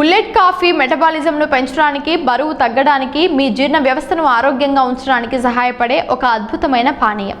Bullet coffee మెటబాలిజంను పెంచడానికి బరువు తగ్గడానికి మీ జీర్ణ వ్యవస్థను ఆరోగ్యంగా ఉంచడానికి సహాయపడే ఒక అద్భుతమైన పానీయం.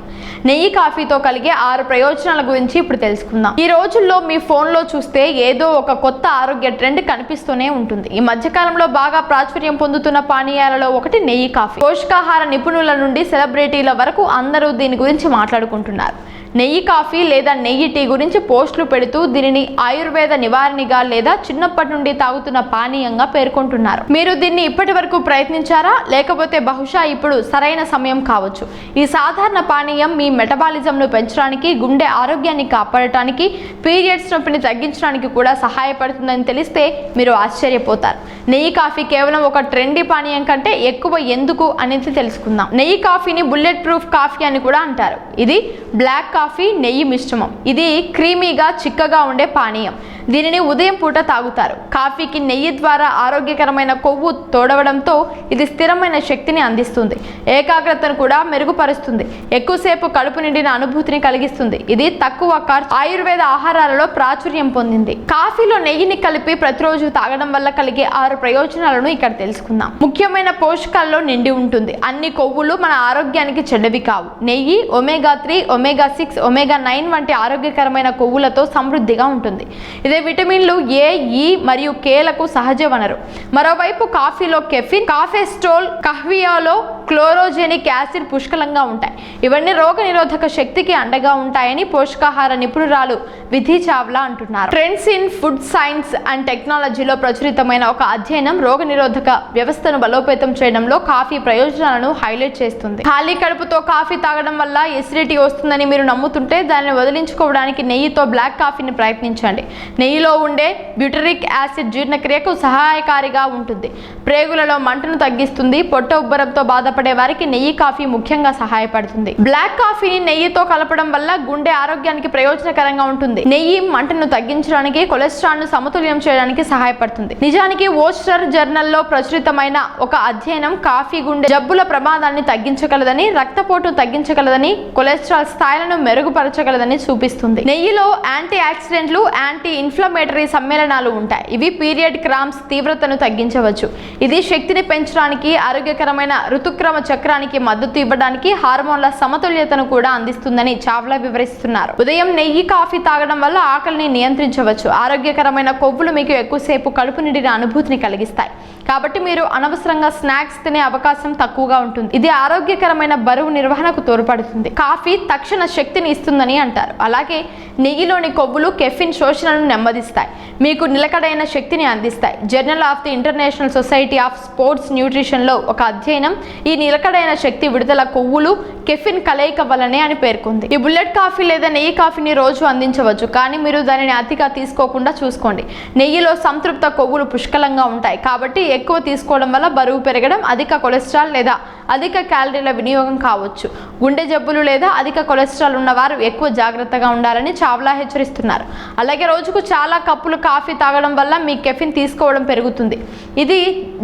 నెయ్యి కాఫీతో కలిగే ఆరు ప్రయోజనాల గురించి ఇప్పుడు తెలుసుకుందాం. ఈ రోజుల్లో మీ ఫోన్లో చూస్తే ఏదో ఒక కొత్త ఆరోగ్య ట్రెండ్ కనిపిస్తూనే ఉంటుంది. ఈ మధ్యకాలంలో బాగా ప్రాచుర్యం పొందుతున్న పానీయాలలో ఒకటి నెయ్యి కాఫీ. పోషకాహార నిపుణుల నుండి సెలబ్రిటీల వరకు అందరూ దీని గురించి మాట్లాడుకుంటున్నారు. నెయ్యి కాఫీ లేదా నెయ్యి టీ గురించి పోస్టులు పెడుతూ దీనిని ఆయుర్వేద నివారణగా లేదా చిన్నప్పటి నుండి తాగుతున్న పానీయంగా పేర్కొంటున్నారు. మీరు దీన్ని ఇప్పటి వరకు ప్రయత్నించారా? లేకపోతే బహుశా ఇప్పుడు సరైన సమయం కావచ్చు. ఈ సాధారణ పానీయం మీ మెటబాలిజంను పెంచడానికి గుండె ఆరోగ్యాన్ని కాపాడటానికి పీరియడ్స్ నొప్పిని తగ్గించడానికి కూడా సహాయపడుతుందని తెలిస్తే మీరు ఆశ్చర్యపోతారు. నెయ్యి కాఫీ కేవలం ఒక ట్రెండీ పానీయం కంటే ఎక్కువ ఎందుకు అనేది తెలుసుకుందాం. నెయ్యి కాఫీని బుల్లెట్ ప్రూఫ్ కాఫీ అని కూడా అంటారు. ఇది బ్లాక్ కాఫీ నెయ్యి మిశ్రమం. ఇది క్రీమీగా చిక్కగా ఉండే పానీయం. దీనిని ఉదయం పూట తాగుతారు. కాఫీకి నెయ్యి ద్వారా ఆరోగ్యకరమైన కొవ్వు తోడవడంతో ఇది స్థిరమైన శక్తిని అందిస్తుంది. ఏకాగ్రతను కూడా మెరుగుపరుస్తుంది. ఎక్కువసేపు కడుపు నిండిన అనుభూతిని కలిగిస్తుంది. ఇది తక్కువ ఖర్చు ఆయుర్వేద ఆహారాలలో ప్రాచుర్యం పొందింది. కాఫీలో నెయ్యిని కలిపి ప్రతిరోజు తాగడం వల్ల కలిగే ఆరు ప్రయోజనాలను ఇక్కడ తెలుసుకుందాం. ముఖ్యమైన పోషకాల్లో నిండి ఉంటుంది. అన్ని కొవ్వులు మన ఆరోగ్యానికి చెడ్డవి కావు. నెయ్యి omega three omega six omega nine వంటి ఆరోగ్యకరమైన కొవ్వులతో సమృద్ధిగా ఉంటుంది. ఇదే విటమిన్లు ఏ ఈ మరియు కేలకు సహజ వనరు మరోవైపు కాఫీలో కెఫిన్ కాఫెస్ట్రోల్ కహ్వియాలో క్లోరోజెనిక్ యాసిడ్ పుష్కలంగా ఉంటాయి. ఇవన్నీ రోగ నిరోధక శక్తికి అండగా ఉంటాయని పోషకాహార నిపుణురాలు విధి చావ్లా అంటున్నారు. Trends in food science and టెక్నాలజీలో ప్రచురితమైన ఒక అధ్యయనం రోగ నిరోధక వ్యవస్థను బలోపేతం చేయడంలో కాఫీ ప్రయోజనాలను హైలైట్ చేస్తుంది. ఖాళీ కడుపుతో కాఫీ తాగడం వల్ల ఎసిడిటీ వస్తుందని మీరు నమ్ముతుంటే దానిని వదిలించుకోవడానికి నెయ్యితో బ్లాక్ కాఫీని ప్రయత్నించండి. నెయ్యిలో ఉండే బ్యూటరిక్ యాసిడ్ జీర్ణక్రియకు సహాయకారిగా ఉంటుంది. ప్రేగులలో మంటను తగ్గిస్తుంది పొట్ట ఉబ్బరంతో బాధపడే వారికి నెయ్యి కాఫీ ముఖ్యంగా సహాయపడుతుంది. బ్లాక్ కాఫీని నెయ్యితో కలపడం వల్ల గుండె ఆరోగ్యానికి ప్రయోజనకరంగా ఉంటుంది. నెయ్యి మంటను తగ్గించడానికి కొలెస్ట్రాల్ను సమతుల్యం చేయడానికి సహాయపడుతుంది. నిజానికి ఓస్టర్ జర్నల్లో ప్రచురితమైన ఒక అధ్యయనం కాఫీ గుండె జబ్బుల ప్రమాదాన్ని తగ్గించగలదని రక్తపోటు తగ్గించగలదని కొలెస్ట్రాల్ స్థాయిలను మెరుగుపరచగలదని చూపిస్తుంది. నెయ్యిలో యాంటీ ఆక్సిడెంట్లు యాంటీ ఇన్ఫ్లమేటరీ సమ్మేళనాలు ఉంటాయి. ఇవి పీరియడ్ క్రామ్స్ తీవ్రతను తగ్గించవచ్చు. ఇది శక్తిని పెంచడానికి ఆరోగ్యకరమైన ఋతుక్రమ చక్రానికి మద్దతు ఇవ్వడానికి హార్మోన్ల సమతుల్యతను కూడా అందిస్తుందని చావ్లా వివరిస్తున్నారు. ఉదయం నెయ్యి కాఫీ తాగడం వల్ల ఆకలిని నియంత్రించవచ్చు. ఆరోగ్యకరమైన కొవ్వులు మీకు ఎక్కువసేపు కడుపు నిండిన అనుభూతిని కలిగిస్తాయి. కాబట్టి మీరు అనవసరంగా స్నాక్స్ తినే అవకాశం తక్కువగా ఉంటుంది. ఇది ఆరోగ్యకరమైన బరువు నిర్వహణకు తోడ్పడుతుంది. కాఫీ తక్షణ శక్తిని ఇస్తుందని అంటారు. అలాగే నెయ్యిలోని కొవ్వులు కెఫిన్ శోషణను నెమ్మదిస్తాయి. మీకు నిలకడైన శక్తిని అందిస్తాయి. Journal of the international society of sports న్యూట్రిషన్లో ఒక అధ్యయనం ఈ నిలకడైన శక్తి విడుదల కొవ్వులు కెఫిన్ కలయిక వల్లనే అని పేర్కొంది. ఈ బుల్లెట్ కాఫీ లేదా నెయ్యి కాఫీని రోజు అందించవచ్చు కానీ మీరు దానిని అతిగా తీసుకోకుండా చూసుకోండి. నెయ్యిలో సంతృప్త కొవ్వులు పుష్కలంగా ఉంటాయి. కాబట్టి ఎక్కువ తీసుకోవడం వల్ల బరువు పెరగడం అధిక కొలెస్ట్రాల్ లేదా అధిక క్యాలరీల వినియోగం కావచ్చు. గుండె జబ్బులు లేదా అధిక కొలెస్ట్రాల్ ఉన్నవారు ఎక్కువ జాగ్రత్తగా ఉండాలని చావ్లా హెచ్చరిస్తున్నారు. అలాగే రోజుకు చాలా కప్పులు కాఫీ తాగడం వల్ల మీ కెఫిన్ తీసుకోవడం పెరుగుతుంది. ఇది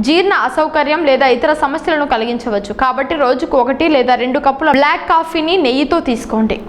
జీర్ణ అసౌకర్యం లేదా ఇతర సమస్యలను కలిగించవచ్చు. కాబట్టి రోజుకు ఒకటి లేదా రెండు కప్పుల బ్లాక్ కాఫీని నెయ్యితో తీసుకోండి.